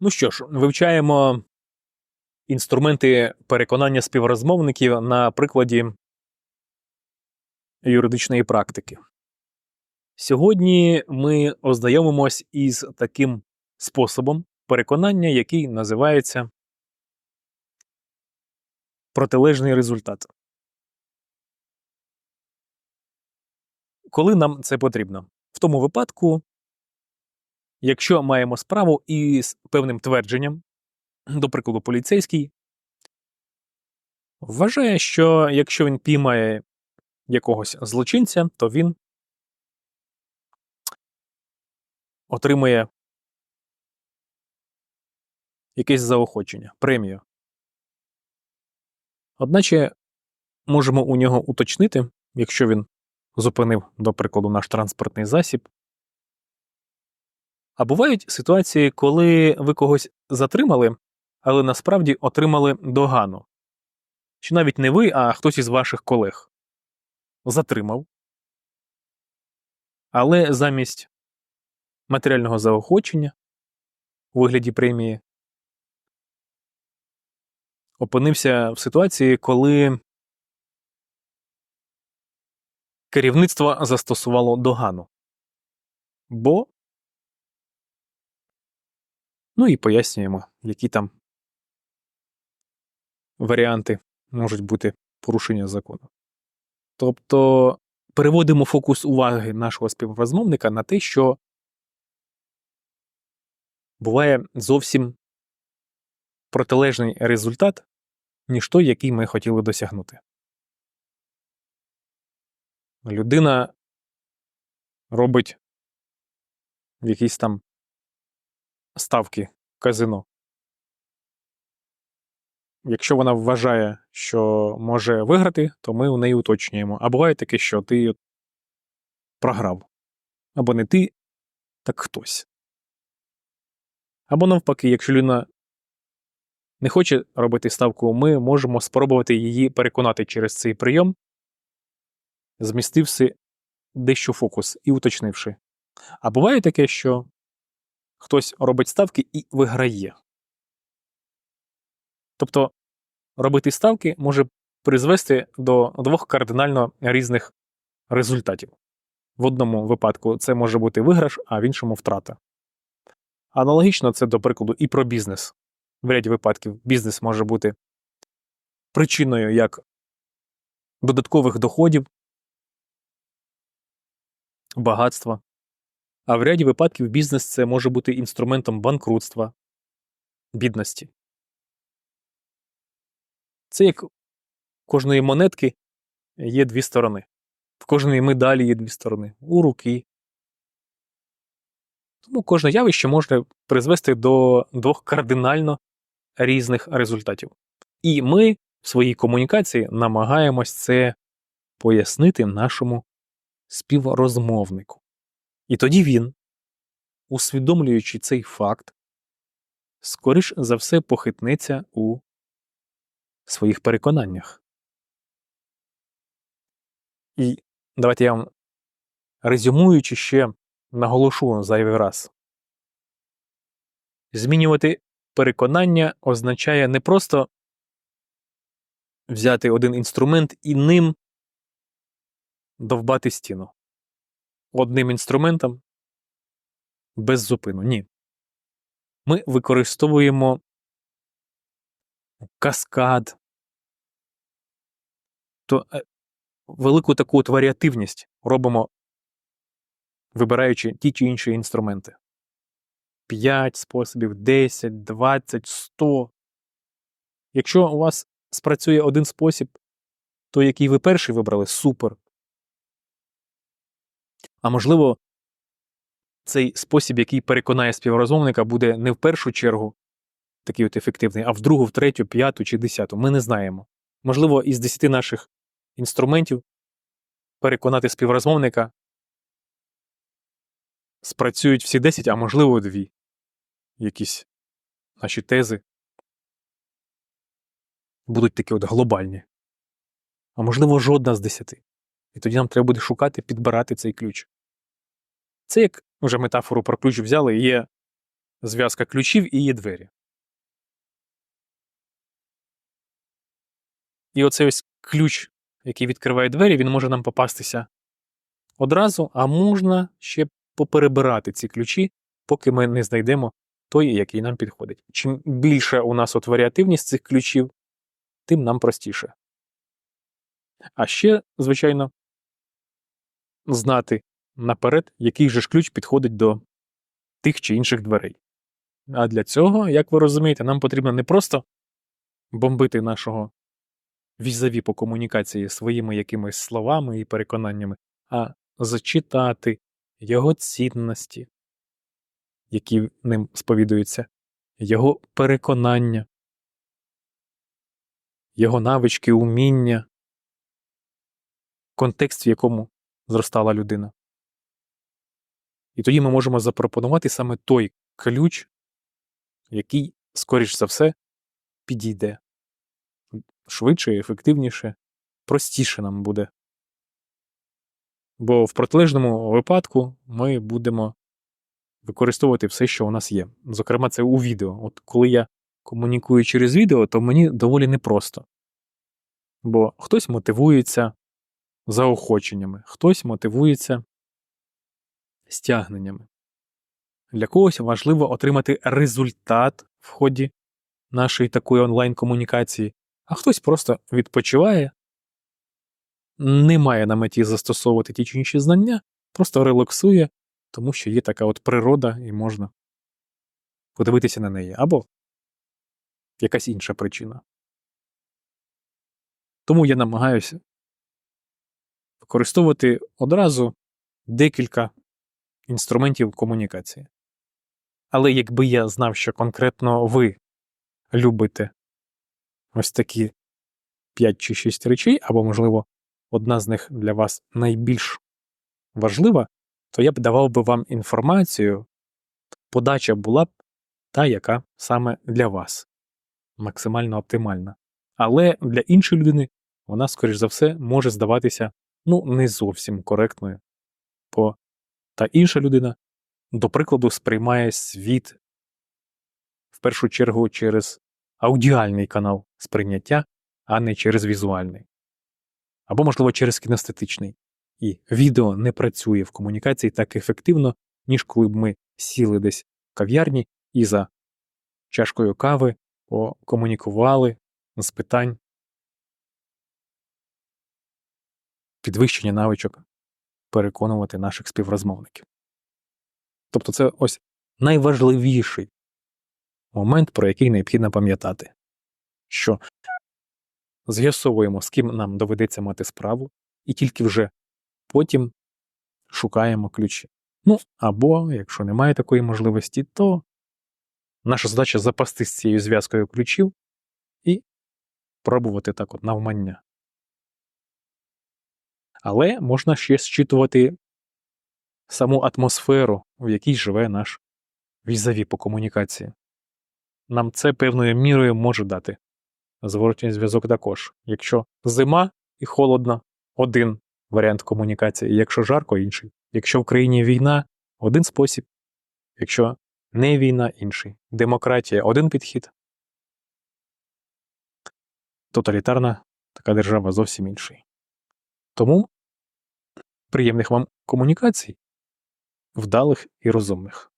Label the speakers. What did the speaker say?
Speaker 1: Ну що ж, вивчаємо інструменти переконання співрозмовників на прикладі юридичної практики. Сьогодні ми ознайомимось із таким способом переконання, який називається протилежний результат. Коли нам це потрібно? В тому випадку, якщо маємо справу із певним твердженням, до прикладу, поліцейський вважає, що якщо він піймає якогось злочинця, то він отримує якесь заохочення, премію. Одначе можемо у нього уточнити, якщо він зупинив, до прикладу, наш транспортний засіб. А бувають ситуації, коли ви когось затримали, але насправді отримали догану. Чи навіть не ви, а хтось із ваших колег затримав. Але замість матеріального заохочення у вигляді премії опинився в ситуації, коли керівництво застосувало догану. Бо. Ну і пояснюємо, які там варіанти можуть бути порушення закону. Тобто переводимо фокус уваги нашого співрозмовника на те, що буває зовсім протилежний результат, ніж той, який ми хотіли досягнути. Людина робить якісь там ставки в казино. Якщо вона вважає, що може виграти, то ми у неї уточнюємо. А буває таке, що ти програв. Або не ти, так хтось. Або навпаки, якщо людина не хоче робити ставку, ми можемо спробувати її переконати через цей прийом, змістивши дещо фокус і уточнивши. А буває таке, що хтось робить ставки і виграє. Тобто робити ставки може призвести до двох кардинально різних результатів. В одному випадку це може бути виграш, а в іншому втрата. Аналогічно це, до прикладу, і про бізнес. В ряді випадків бізнес може бути причиною як додаткових доходів, багатства, а в ряді випадків бізнес це може бути інструментом банкрутства, бідності. Це як кожної монетки є дві сторони. В кожної медалі є дві сторони у руки. Тому кожне явище може призвести до двох кардинально різних результатів. І ми в своїй комунікації намагаємось це пояснити нашому співрозмовнику. І тоді він, усвідомлюючи цей факт, скоріш за все похитнеться у своїх переконаннях. І давайте я вам резюмуючи ще наголошу зайвий раз. Змінювати переконання означає не просто взяти один інструмент і ним довбати стіну. Одним інструментом без зупину. Ні. Ми використовуємо каскад, то е, велику таку от варіативність робимо, вибираючи ті чи інші інструменти. 5 способів, 10, 20, 100. Якщо у вас спрацює один спосіб, то який ви перший вибрали, супер. А можливо, цей спосіб, який переконає співрозмовника, буде не в першу чергу такий от ефективний, а в другу, в третю, п'яту чи десяту. Ми не знаємо. Можливо, із десяти наших інструментів переконати співрозмовника спрацюють всі 10, а можливо, дві. Якісь наші тези будуть такі от глобальні. А можливо, жодна з десяти. І тоді нам треба буде шукати, підбирати цей ключ. Це як вже метафору про ключ взяли, є зв'язка ключів і є двері. І оцей ось ключ, який відкриває двері, він може нам попастися одразу, а можна ще поперебирати ці ключі, поки ми не знайдемо той, який нам підходить. Чим більше у нас от варіативність цих ключів, тим нам простіше. А ще, звичайно, знати наперед, який же ж ключ підходить до тих чи інших дверей. А для цього, як ви розумієте, нам потрібно не просто бомбити нашого візаві по комунікації своїми якимись словами і переконаннями, а зачитати його цінності, які ним сповідуються, його переконання, його навички, уміння, контекст, в якому зростала людина. І тоді ми можемо запропонувати саме той ключ, який, скоріш за все, підійде швидше, ефективніше, простіше нам буде. Бо в протилежному випадку ми будемо використовувати все, що у нас є. Зокрема, це у відео. От коли я комунікую через відео, то мені доволі непросто. Бо хтось мотивується заохоченнями, хтось мотивується стягненнями. Для когось важливо отримати результат в ході нашої такої онлайн-комунікації, а хтось просто відпочиває, не має на меті застосовувати ті чи інші знання, просто релаксує, тому що є така от природа і можна подивитися на неї, або якась інша причина. Тому я намагаюся використовувати одразу декілька інструментів комунікації. Але якби я знав, що конкретно ви любите ось такі 5 чи 6 речей, або, можливо, одна з них для вас найбільш важлива, то я б давав би вам інформацію, подача була б та, яка саме для вас максимально оптимальна. Але для іншої людини вона, скоріш за все, може здаватися ну, не зовсім коректною. Бо та інша людина, до прикладу, сприймає світ в першу чергу через аудіальний канал сприйняття, а не через візуальний. Або, можливо, через кінестетичний. І відео не працює в комунікації так ефективно, ніж коли б ми сіли десь в кав'ярні і за чашкою кави покомунікували з питань підвищення навичок переконувати наших співрозмовників. Тобто це ось найважливіший момент, про який необхідно пам'ятати, що з'ясовуємо, з ким нам доведеться мати справу, і тільки вже потім шукаємо ключі. Ну, або, якщо немає такої можливості, то наша задача запастись цією зв'язкою ключів і пробувати так от навмання. Але можна ще зчитувати саму атмосферу, в якій живе наш візаві по комунікації. Нам це певною мірою може дати. Зворотній зв'язок також. Якщо зима і холодно один варіант комунікації, якщо жарко інший. Якщо в країні війна один спосіб, якщо не війна інший. Демократія один підхід. Тоталітарна така держава зовсім інший. Тому приємних вам комунікацій, вдалих і розумних.